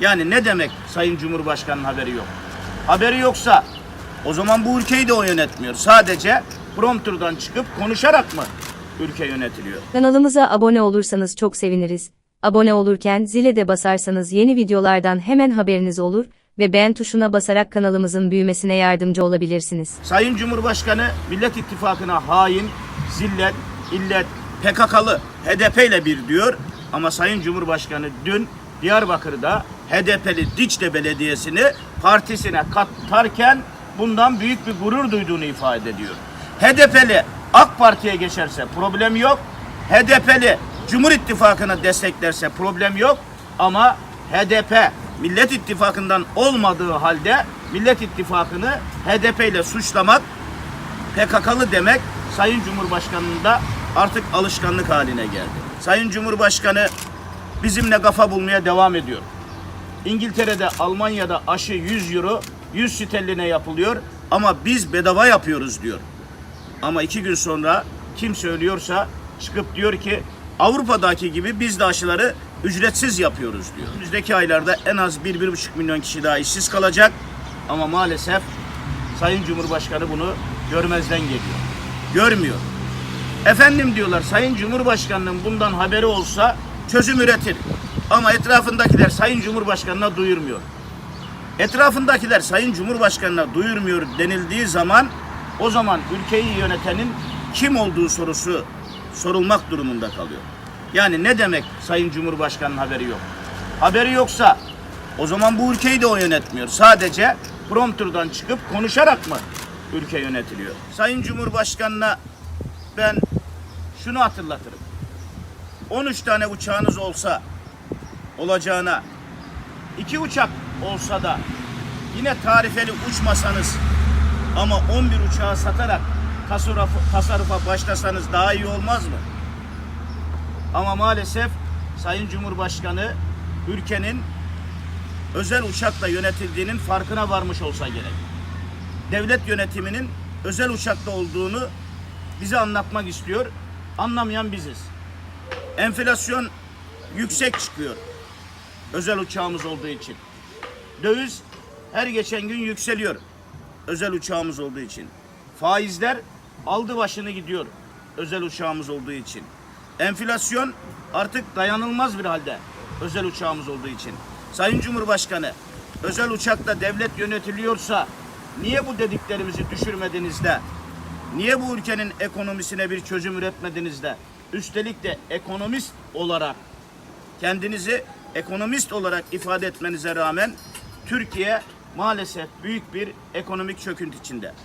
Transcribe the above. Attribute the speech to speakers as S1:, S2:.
S1: Yani ne demek Sayın Cumhurbaşkanı'nın haberi yok? Haberi yoksa o zaman bu ülkeyi de o yönetmiyor. Sadece prompterdan çıkıp konuşarak mı ülke yönetiliyor?
S2: Kanalımıza abone olursanız çok seviniriz. Abone olurken zile de basarsanız yeni videolardan hemen haberiniz olur ve beğen tuşuna basarak kanalımızın büyümesine yardımcı olabilirsiniz.
S1: Sayın Cumhurbaşkanı Millet İttifakı'na hain, zillet, illet, PKK'lı, HDP ile bir diyor. Ama Sayın Cumhurbaşkanı dün Diyarbakır'da HDP'li Diçli Belediyesi'ni partisine katarken bundan büyük bir gurur duyduğunu ifade ediyor. HDP'li AK Parti'ye geçerse problem yok. HDP'li Cumhur İttifakı'nı desteklerse problem yok. Ama HDP Millet İttifakı'ndan olmadığı halde Millet İttifakı'nı HDP ile suçlamak PKK'lı demek Sayın Cumhurbaşkanı'nın da artık alışkanlık haline geldi. Sayın Cumhurbaşkanı bizimle kafa bulmaya devam ediyor. İngiltere'de, Almanya'da aşı 100 euro, 100 sterline yapılıyor ama biz bedava yapıyoruz diyor. Ama iki gün sonra kim söylüyorsa çıkıp diyor ki Avrupa'daki gibi biz de aşıları ücretsiz yapıyoruz diyor. Önümüzdeki aylarda en az 1-1,5 milyon kişi daha işsiz kalacak. Ama maalesef Sayın Cumhurbaşkanı bunu görmezden geliyor. Görmüyor. Efendim diyorlar Sayın Cumhurbaşkanı'nın bundan haberi olsa çözüm üretir. Ama etrafındakiler Sayın Cumhurbaşkanı'na duyurmuyor. Etrafındakiler Sayın Cumhurbaşkanı'na duyurmuyor denildiği zaman o zaman ülkeyi yönetenin kim olduğu sorusu sorulmak durumunda kalıyor. Yani ne demek Sayın Cumhurbaşkanı'nın haberi yok? Haberi yoksa o zaman bu ülkeyi de o yönetmiyor. Sadece prompterdan çıkıp konuşarak mı ülke yönetiliyor? Sayın Cumhurbaşkanı'na ben şunu hatırlatırım. 13 tane uçağınız olsa olacağına iki uçak olsa da yine tarifeli uçmasanız ama 11 uçağı satarak tasarrufa, tasarrufa başlasanız daha iyi olmaz mı? Ama maalesef Sayın Cumhurbaşkanı ülkenin özel uçakla yönetildiğinin farkına varmış olsa gerek. Devlet yönetiminin özel uçakla olduğunu bize anlatmak istiyor. Anlamayan biziz. Enflasyon yüksek çıkıyor. Özel uçağımız olduğu için. Döviz her geçen gün yükseliyor. Özel uçağımız olduğu için. Faizler aldı başını gidiyor. Özel uçağımız olduğu için. Enflasyon artık dayanılmaz bir halde. Özel uçağımız olduğu için. Sayın Cumhurbaşkanı özel uçakla devlet yönetiliyorsa niye bu dediklerimizi düşürmediniz de Niye bu ülkenin ekonomisine bir çözüm üretmediniz de üstelik de ekonomist olarak kendinizi ekonomist olarak ifade etmenize rağmen Türkiye maalesef büyük bir ekonomik çöküntü içinde.